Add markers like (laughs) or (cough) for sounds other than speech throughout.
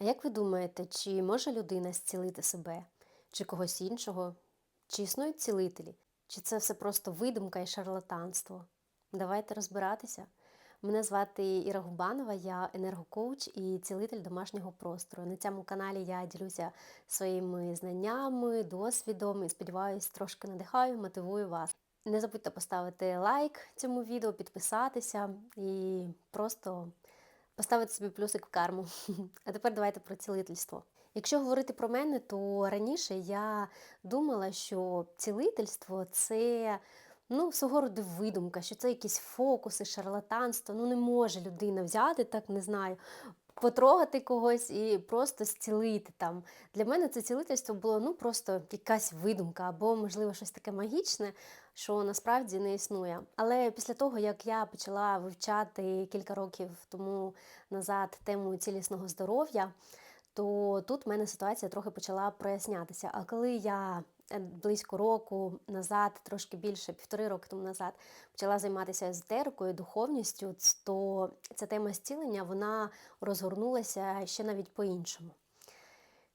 А як ви думаєте, чи може людина зцілити себе, чи когось іншого? Чи існують цілителі? Чи це все просто видумка і шарлатанство? Давайте розбиратися. Мене звати Іра Губанова, я енергокоуч і цілитель домашнього простору. На цьому каналі я ділюся своїми знаннями, досвідом і сподіваюся, трошки надихаю, мотивую вас. Не забудьте поставити лайк цьому відео, підписатися і просто поставити собі плюсик в карму. (laughs) А тепер давайте про цілительство. Якщо говорити про мене, то раніше я думала, що цілительство це ну, свого роду видумка, що це якісь фокуси, шарлатанство. Ну не може людина взяти, так не знаю, потрогати когось і просто зцілити там. Для мене це цілительство було ну просто якась видумка, або, можливо, щось таке магічне, що насправді не існує. Але після того, як я почала вивчати кілька років тому назад тему цілісного здоров'я, то тут в мене ситуація трохи почала прояснятися. А коли я е, близько року назад, трошки більше, півтори роки тому назад, почала займатися езотерикою, духовністю, то ця тема зцілення вона розгорнулася ще навіть по-іншому.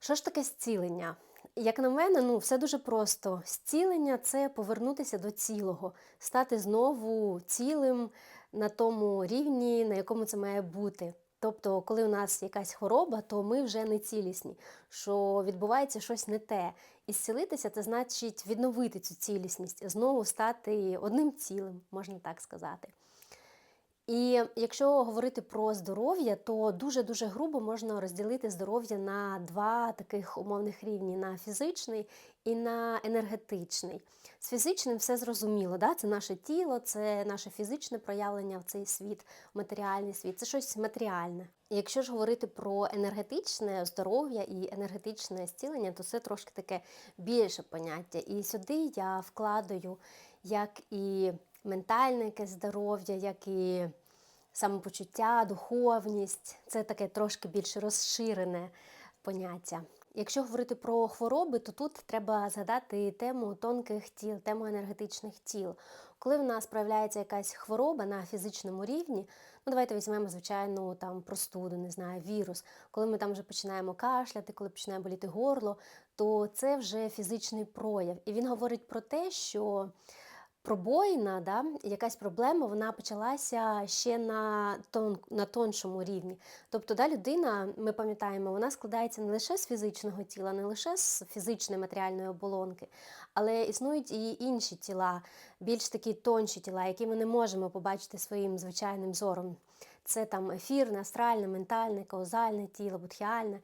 Що ж таке зцілення? Як на мене, ну все дуже просто. Зцілення це повернутися до цілого, стати знову цілим на тому рівні, на якому це має бути. Тобто, коли у нас якась хвороба, то ми вже не цілісні, що відбувається щось не те. І зцілитися це значить відновити цю цілісність, знову стати одним цілим, можна так сказати. І якщо говорити про здоров'я, то дуже-дуже грубо можна розділити здоров'я на два таких умовних рівні: на фізичний і на енергетичний. З фізичним все зрозуміло, да? це наше тіло, це наше фізичне проявлення в цей світ, матеріальний світ, це щось матеріальне. Якщо ж говорити про енергетичне здоров'я і енергетичне зцілення, то це трошки таке більше поняття. І сюди я вкладаю як і ментальне якесь здоров'я, як і самопочуття, духовність це таке трошки більш розширене поняття. Якщо говорити про хвороби, то тут треба згадати тему тонких тіл, тему енергетичних тіл. Коли в нас проявляється якась хвороба на фізичному рівні, ну давайте візьмемо, звичайно, там простуду, не знаю, вірус. Коли ми там вже починаємо кашляти, коли починає боліти горло, то це вже фізичний прояв. І він говорить про те, що пробоїна, да, якась проблема, вона почалася ще на тон, на тоншому рівні. Тобто, да, людина, ми пам'ятаємо, вона складається не лише з фізичного тіла, не лише з фізичної матеріальної оболонки, але існують і інші тіла, більш такі тонші тіла, які ми не можемо побачити своїм звичайним зором. Це там ефірне, астральне, ментальне, каузальне тіло, будхіальне.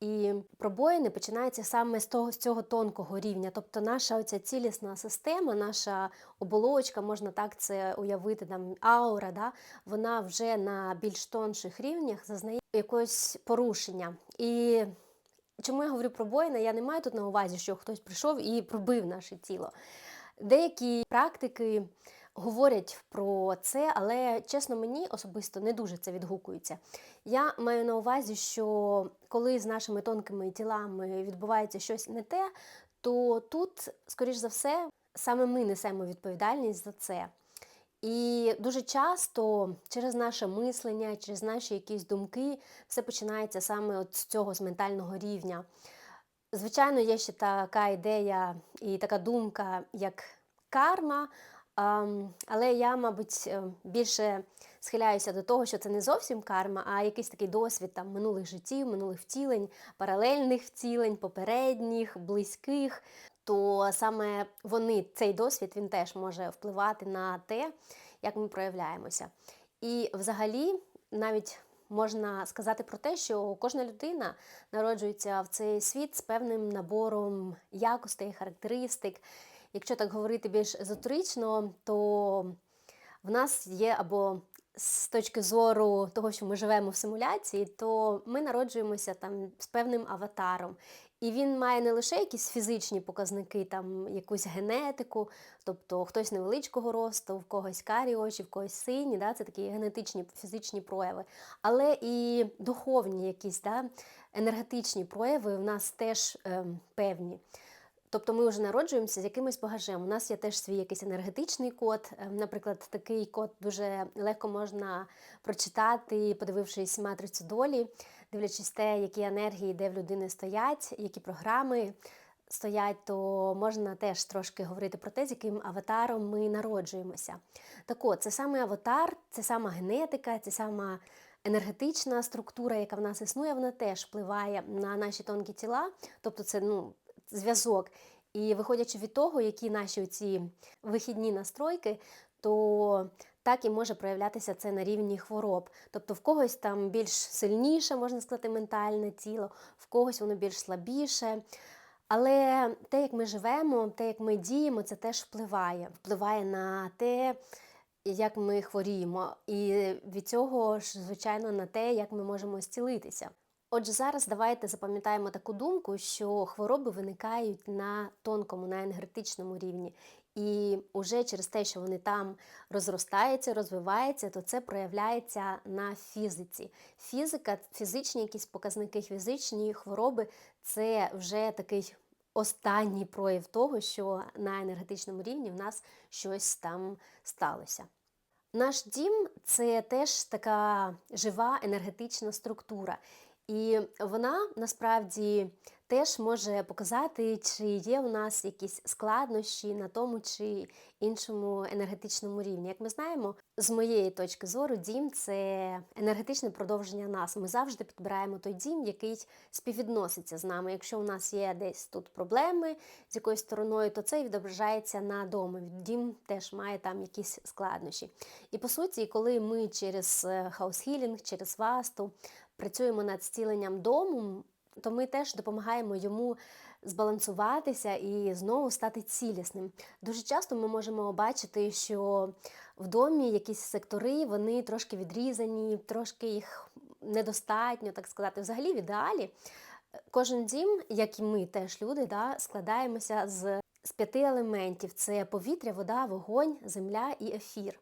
І пробоїни починаються саме з того з цього тонкого рівня. Тобто наша оця цілісна система, наша оболочка, можна так це уявити, там аура, да, вона вже на більш тонших рівнях зазнає якогось порушення. І чому я говорю про боїни, я не маю тут на увазі, що хтось прийшов і пробив наше тіло. Деякі практики говорять про це, але чесно, мені особисто не дуже це відгукується. Я маю на увазі, що коли з нашими тонкими тілами відбувається щось не те, то тут, скоріш за все, саме ми несемо відповідальність за це. І дуже часто через наше мислення, через наші якісь думки, все починається саме от з цього з ментального рівня. Звичайно, є ще така ідея і така думка, як карма, але я, мабуть, е, більше схиляюся до того, що це не зовсім карма, а якийсь такий досвід там минулих життів, минулих втілень, паралельних втілень, попередніх, близьких. То саме вони, цей досвід, він теж може впливати на те, як ми проявляємося. І взагалі, навіть можна сказати про те, що кожна людина народжується в цей світ з певним набором якостей, характеристик. Якщо так говорити більш езотерично, то в нас є або з точки зору того, що ми живемо в симуляції, то ми народжуємося там з певним аватаром. І він має не лише якісь фізичні показники, там якусь генетику, тобто хтось невеличкого росту, в когось карі очі, в когось сині, да, це такі генетичні фізичні прояви, але і духовні якісь да, енергетичні прояви в нас теж е, певні. Тобто ми вже народжуємося з якимось багажем. У нас є теж свій якийсь енергетичний код. Ем, наприклад, такий код дуже легко можна прочитати, подивившись матрицю долі, дивлячись те, які енергії, де в людини стоять, які програми стоять, то можна теж трошки говорити про те, з яким аватаром ми народжуємося. Так от, це саме аватар, це сама генетика, це сама енергетична структура, яка в нас існує, вона теж впливає на наші тонкі тіла, тобто це ну, зв'язок. І виходячи від того, які наші ці вихідні настройки, то так і може проявлятися це на рівні хвороб. Тобто в когось там більш сильніше, можна сказати, ментальне тіло, в когось воно більш слабіше. Але те, як ми живемо, те, як ми діємо, це теж впливає. Впливає на те, як ми хворіємо, і від цього ж, звичайно, на те, як ми можемо зцілитися. Отже, зараз давайте запам'ятаємо таку думку, що хвороби виникають на тонкому, на енергетичному рівні. І уже через те, що вони там розростаються, розвиваються, то це проявляється на фізиці. Фізика, фізичні якісь показники, фізичні хвороби це вже такий останній прояв того, що на енергетичному рівні в нас щось там сталося. Наш дім це теж така жива енергетична структура. І вона насправді теж може показати, чи є у нас якісь складнощі на тому чи іншому енергетичному рівні. Як ми знаємо, з моєї точки зору, дім це енергетичне продовження нас. Ми завжди підбираємо той дім, який співвідноситься з нами. Якщо у нас є десь тут проблеми з якоюсь стороною, то це відображається на дому. Дім теж має там якісь складнощі. І по суті, коли ми через хаус-хілінг, через васту працюємо над зціленням дому, то ми теж допомагаємо йому збалансуватися і знову стати цілісним. Дуже часто ми можемо бачити, що в домі якісь сектори вони трошки відрізані, трошки їх недостатньо, так сказати. Взагалі, в ідеалі, кожен дім, як і ми теж люди, да, складаємося з, з п'яти елементів: це повітря, вода, вогонь, земля і ефір.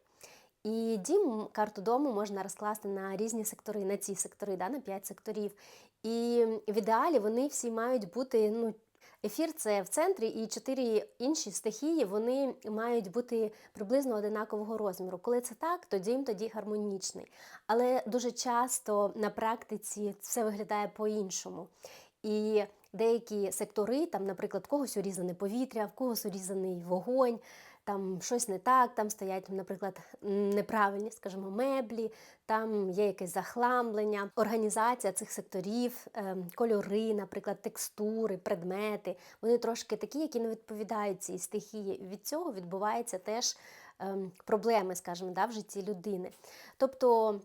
І дім, карту дому можна розкласти на різні сектори, на ці сектори, да, на 5 секторів. І в ідеалі вони всі мають бути. ну, Ефір це в центрі, і чотири інші стихії вони мають бути приблизно одинакового розміру. Коли це так, то дім тоді гармонічний. Але дуже часто на практиці все виглядає по-іншому. І деякі сектори, там, наприклад, когось урізане повітря, в когось урізаний вогонь там щось не так, там стоять, наприклад, неправильні, скажімо, меблі, там є якесь захламлення, організація цих секторів, ем, кольори, наприклад, текстури, предмети. Вони трошки такі, які не відповідають цій стихії. Від цього відбуваються теж ем, проблеми, скажімо, да, в житті людини. Тобто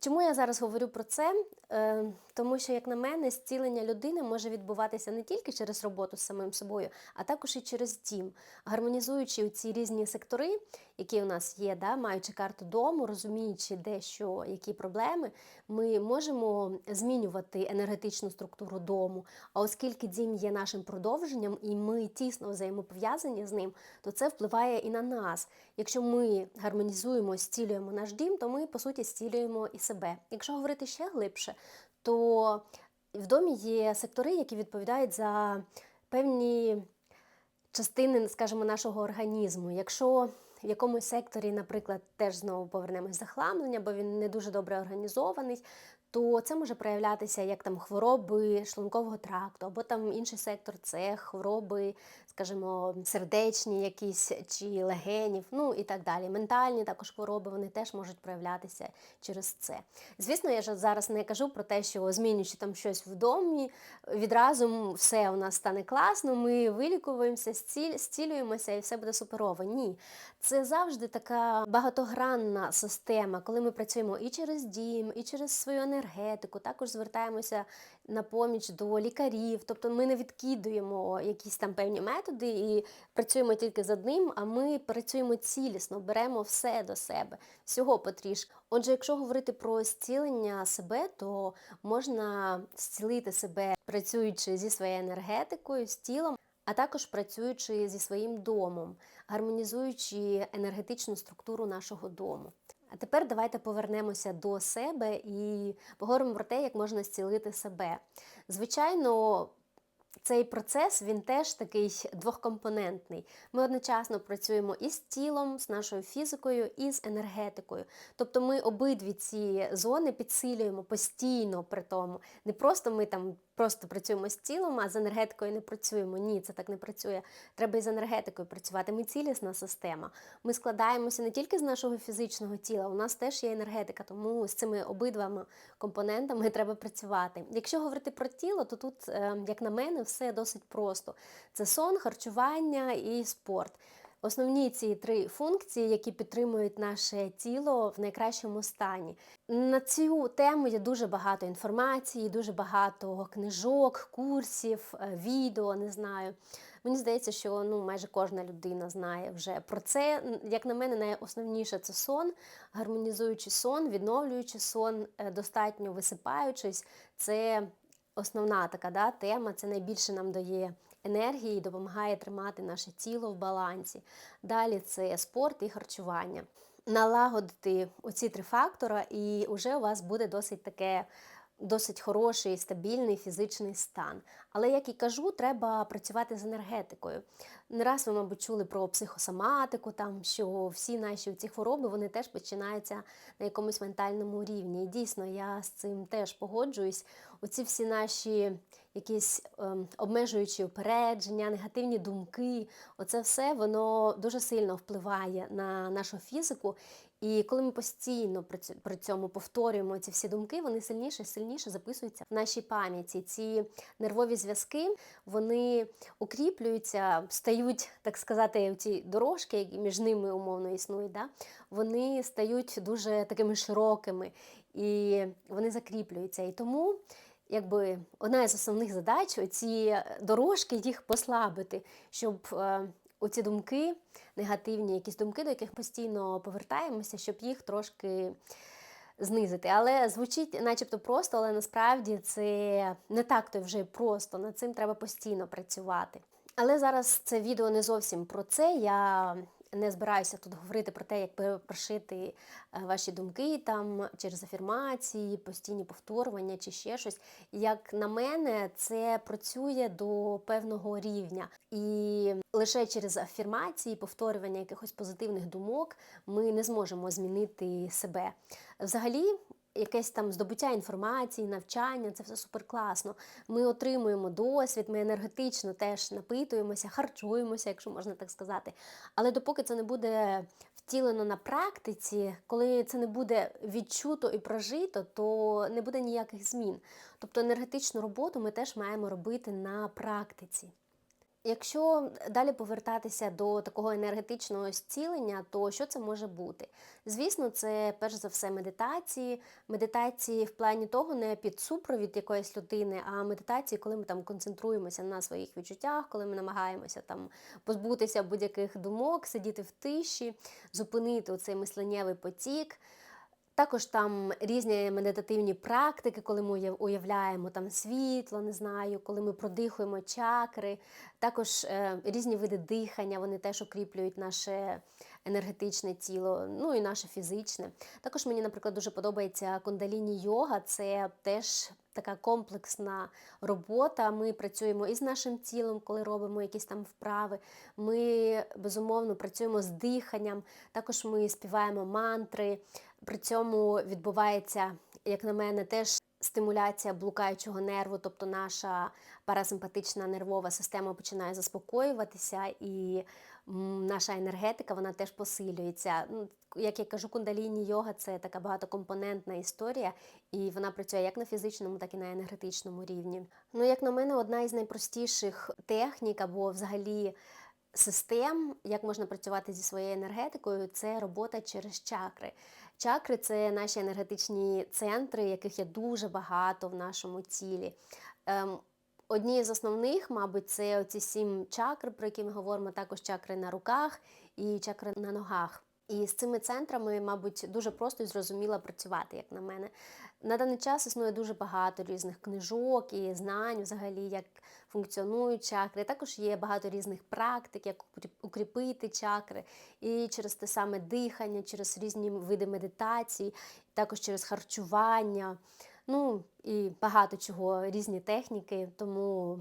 Чому я зараз говорю про це? Е, тому що, як на мене, зцілення людини може відбуватися не тільки через роботу з самим собою, а також і через дім, гармонізуючи ці різні сектори, які у нас є, да, маючи карту дому, розуміючи, де що, які проблеми, ми можемо змінювати енергетичну структуру дому. А оскільки дім є нашим продовженням, і ми тісно взаємопов'язані з ним, то це впливає і на нас. Якщо ми гармонізуємо, зцілюємо наш дім, то ми по суті зцілюємо і себе. Якщо говорити ще глибше, то в домі є сектори, які відповідають за певні частини, скажімо, нашого організму. Якщо в якомусь секторі, наприклад, теж знову повернемось захламлення, бо він не дуже добре організований, то це може проявлятися як там хвороби шлункового тракту, або там інший сектор це хвороби, скажімо, сердечні якісь чи легенів, ну і так далі. Ментальні також хвороби вони теж можуть проявлятися через це. Звісно, я ж зараз не кажу про те, що змінюючи там щось в домі, відразу все у нас стане класно, ми вилікуємося, зцілюємося і все буде суперово. Ні. Це завжди така багатогранна система, коли ми працюємо і через дім, і через свою енергетику, також звертаємося на поміч до лікарів, тобто ми не відкидуємо якісь там певні методи і працюємо тільки з одним, а ми працюємо цілісно, беремо все до себе, всього потрішки. Отже, якщо говорити про зцілення себе, то можна зцілити себе, працюючи зі своєю енергетикою, з тілом а також працюючи зі своїм домом, гармонізуючи енергетичну структуру нашого дому. А тепер давайте повернемося до себе і поговоримо про те, як можна зцілити себе. Звичайно, цей процес він теж такий двохкомпонентний. Ми одночасно працюємо і з тілом, з нашою фізикою, і з енергетикою. Тобто ми обидві ці зони підсилюємо постійно при тому. Не просто ми там просто працюємо з тілом, а з енергетикою не працюємо. Ні, це так не працює. Треба і з енергетикою працювати. Ми цілісна система. Ми складаємося не тільки з нашого фізичного тіла, у нас теж є енергетика, тому з цими обидвами компонентами треба працювати. Якщо говорити про тіло, то тут, е, як на мене, все досить просто: це сон, харчування і спорт. Основні ці три функції, які підтримують наше тіло в найкращому стані. На цю тему є дуже багато інформації, дуже багато книжок, курсів, е, відео, не знаю. Мені здається, що ну майже кожна людина знає вже про це. Як на мене, найосновніше це сон, гармонізуючи сон, відновлюючи сон, е, достатньо висипаючись. Це основна така да, тема. Це найбільше нам дає енергії, допомагає тримати наше тіло в балансі. Далі це спорт і харчування. Налагодити оці три фактора, і вже у вас буде досить таке. Досить хороший, стабільний фізичний стан. Але, як і кажу, треба працювати з енергетикою. Не раз ви, мабуть, чули про психосоматику, там, що всі наші ці хвороби вони теж починаються на якомусь ментальному рівні. І дійсно, я з цим теж погоджуюсь. Оці всі наші якісь ем, обмежуючі упередження, негативні думки, оце все воно дуже сильно впливає на нашу фізику. І коли ми постійно при цьому повторюємо ці всі думки, вони сильніше і сильніше записуються в нашій пам'яті. Ці нервові зв'язки вони укріплюються, стають, так сказати, ці дорожки, які між ними умовно існують, да? вони стають дуже такими широкими і вони закріплюються. І тому якби одна із основних задач ці дорожки їх послабити, щоб е, оці думки, негативні якісь думки, до яких постійно повертаємося, щоб їх трошки знизити. Але звучить начебто просто, але насправді це не так то вже просто. Над цим треба постійно працювати. Але зараз це відео не зовсім про це. Я не збираюся тут говорити про те, як прошити е, ваші думки там через афірмації, постійні повторювання чи ще щось. Як на мене, це працює до певного рівня. І лише через афірмації, повторювання якихось позитивних думок ми не зможемо змінити себе. Взагалі, якесь там здобуття інформації, навчання, це все супер класно. Ми отримуємо досвід, ми енергетично теж напитуємося, харчуємося, якщо можна так сказати. Але допоки це не буде втілено на практиці, коли це не буде відчуто і прожито, то не буде ніяких змін. Тобто енергетичну роботу ми теж маємо робити на практиці. Якщо далі повертатися до такого енергетичного зцілення, то що це може бути? Звісно, це перш за все медитації. Медитації в плані того не під супровід якоїсь людини, а медитації, коли ми там концентруємося на своїх відчуттях, коли ми намагаємося там позбутися будь-яких думок, сидіти в тиші, зупинити оцей мисленнєвий потік. Також там різні медитативні практики, коли ми уявляємо там світло, не знаю, коли ми продихуємо чакри, також е, різні види дихання, вони теж укріплюють наше енергетичне тіло, ну і наше фізичне. Також мені, наприклад, дуже подобається кундаліні йога, це теж така комплексна робота. Ми працюємо із нашим тілом, коли робимо якісь там вправи. Ми безумовно працюємо з диханням, також ми співаємо мантри. При цьому відбувається, як на мене, теж стимуляція блукаючого нерву, тобто наша парасимпатична нервова система починає заспокоюватися, і наша енергетика вона теж посилюється. Ну, як я кажу, кундаліні йога це така багатокомпонентна історія, і вона працює як на фізичному, так і на енергетичному рівні. Ну, як на мене, одна із найпростіших технік або взагалі систем, як можна працювати зі своєю енергетикою, це робота через чакри. Чакри це наші енергетичні центри, яких є дуже багато в нашому тілі. Ем, одні з основних, мабуть, це оці сім чакр, про які ми говоримо, також чакри на руках і чакри на ногах. І з цими центрами, мабуть, дуже просто і зрозуміло працювати, як на мене. На даний час існує дуже багато різних книжок і знань, взагалі, як функціонують чакри. Також є багато різних практик, як укріпити чакри, і через те саме дихання, через різні види медитації, також через харчування. Ну і багато чого різні техніки. Тому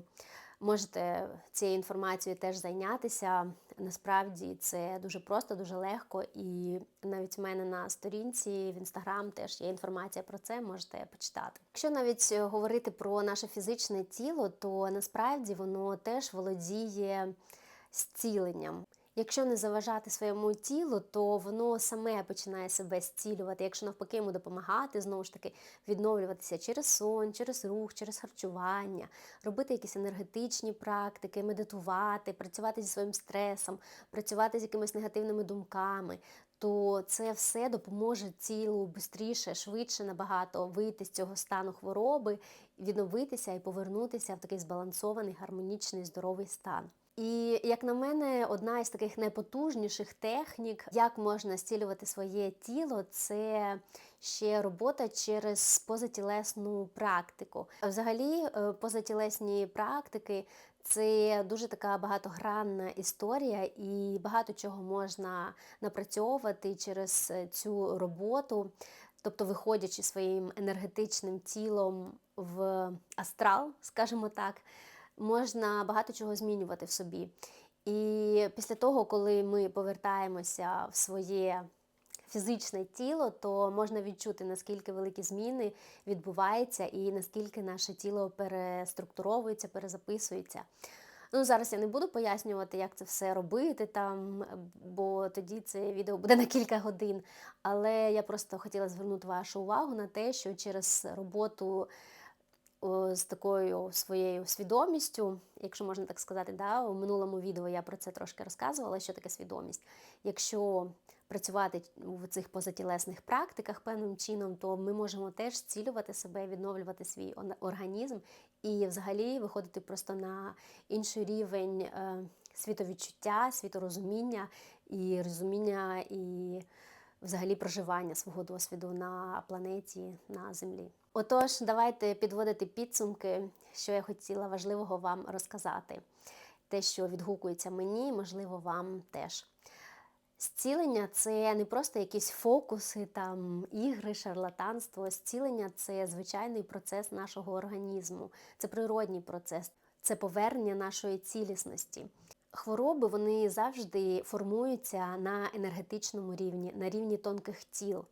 Можете цією інформацією теж зайнятися. Насправді це дуже просто, дуже легко. І навіть в мене на сторінці в інстаграм теж є інформація про це, можете почитати. Якщо навіть говорити про наше фізичне тіло, то насправді воно теж володіє зціленням. Якщо не заважати своєму тілу, то воно саме починає себе зцілювати. Якщо навпаки йому допомагати, знову ж таки відновлюватися через сон, через рух, через харчування, робити якісь енергетичні практики, медитувати, працювати зі своїм стресом, працювати з якимись негативними думками. То це все допоможе тілу швидше, швидше набагато вийти з цього стану хвороби, відновитися і повернутися в такий збалансований, гармонічний, здоровий стан. І, як на мене, одна із таких найпотужніших технік, як можна зцілювати своє тіло, це ще робота через позатілесну практику. Взагалі, е, позатілесні практики це дуже така багатогранна історія, і багато чого можна напрацьовувати через е, цю роботу. Тобто, виходячи своїм енергетичним тілом в астрал, скажімо так можна багато чого змінювати в собі. І після того, коли ми повертаємося в своє фізичне тіло, то можна відчути, наскільки великі зміни відбуваються і наскільки наше тіло переструктуровується, перезаписується. Ну, Зараз я не буду пояснювати, як це все робити, там, бо тоді це відео буде на кілька годин. Але я просто хотіла звернути вашу увагу на те, що через роботу з такою своєю свідомістю, якщо можна так сказати, да, у минулому відео я про це трошки розказувала, що таке свідомість. Якщо працювати в цих позатілесних практиках певним чином, то ми можемо теж зцілювати себе, відновлювати свій організм і взагалі виходити просто на інший рівень е, світовідчуття, світорозуміння і розуміння і взагалі проживання свого досвіду на планеті, на землі. Отож, давайте підводити підсумки, що я хотіла важливого вам розказати. Те, що відгукується мені, можливо, вам теж. Зцілення це не просто якісь фокуси, там, ігри, шарлатанство. Зцілення це звичайний процес нашого організму, це природній процес, це повернення нашої цілісності. Хвороби вони завжди формуються на енергетичному рівні, на рівні тонких тіл.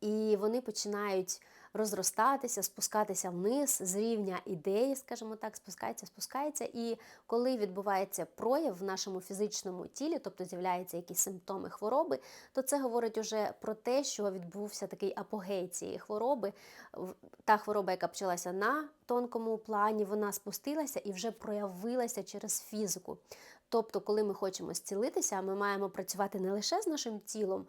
І вони починають розростатися, спускатися вниз з рівня ідеї, скажімо так, спускається, спускається. І коли відбувається прояв в нашому фізичному тілі, тобто з'являються якісь симптоми хвороби, то це говорить уже про те, що відбувся такий апогей цієї хвороби. Та хвороба, яка почалася на тонкому плані, вона спустилася і вже проявилася через фізику. Тобто, коли ми хочемо зцілитися, ми маємо працювати не лише з нашим тілом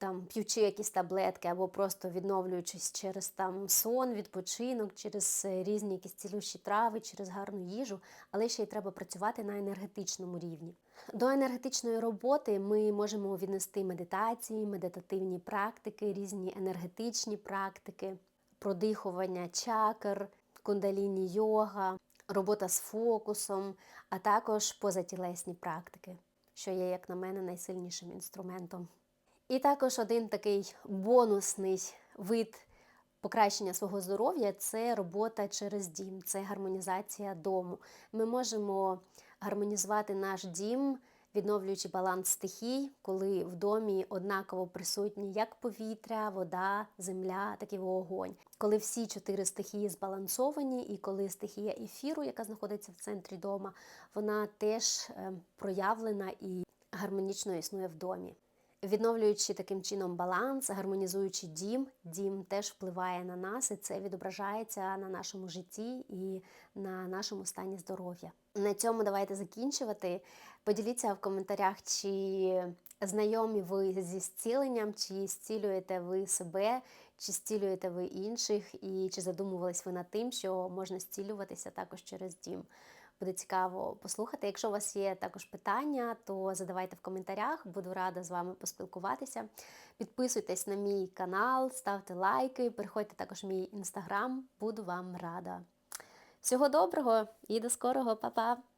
там п'ючи якісь таблетки, або просто відновлюючись через там сон, відпочинок, через е, різні якісь цілющі трави, через гарну їжу, але ще й треба працювати на енергетичному рівні. До енергетичної роботи ми можемо віднести медитації, медитативні практики, різні енергетичні практики, продихування чакр, кундаліні йога, робота з фокусом, а також позатілесні практики, що є, як на мене, найсильнішим інструментом. І також один такий бонусний вид покращення свого здоров'я це робота через дім, це гармонізація дому. Ми можемо гармонізувати наш дім, відновлюючи баланс стихій, коли в домі однаково присутні як повітря, вода, земля, так і вогонь. Коли всі чотири стихії збалансовані, і коли стихія ефіру, яка знаходиться в центрі дома, вона теж ем, проявлена і гармонічно існує в домі. Відновлюючи таким чином баланс, гармонізуючи дім, дім теж впливає на нас, і це відображається на нашому житті і на нашому стані здоров'я. На цьому давайте закінчувати. Поділіться в коментарях, чи знайомі ви зі зціленням, чи зцілюєте ви себе, чи зцілюєте ви інших, і чи задумувались ви над тим, що можна зцілюватися також через дім. Буде цікаво послухати. Якщо у вас є також питання, то задавайте в коментарях, буду рада з вами поспілкуватися. Підписуйтесь на мій канал, ставте лайки, переходьте також в мій інстаграм, буду вам рада. Всього доброго і до скорого, Па-па!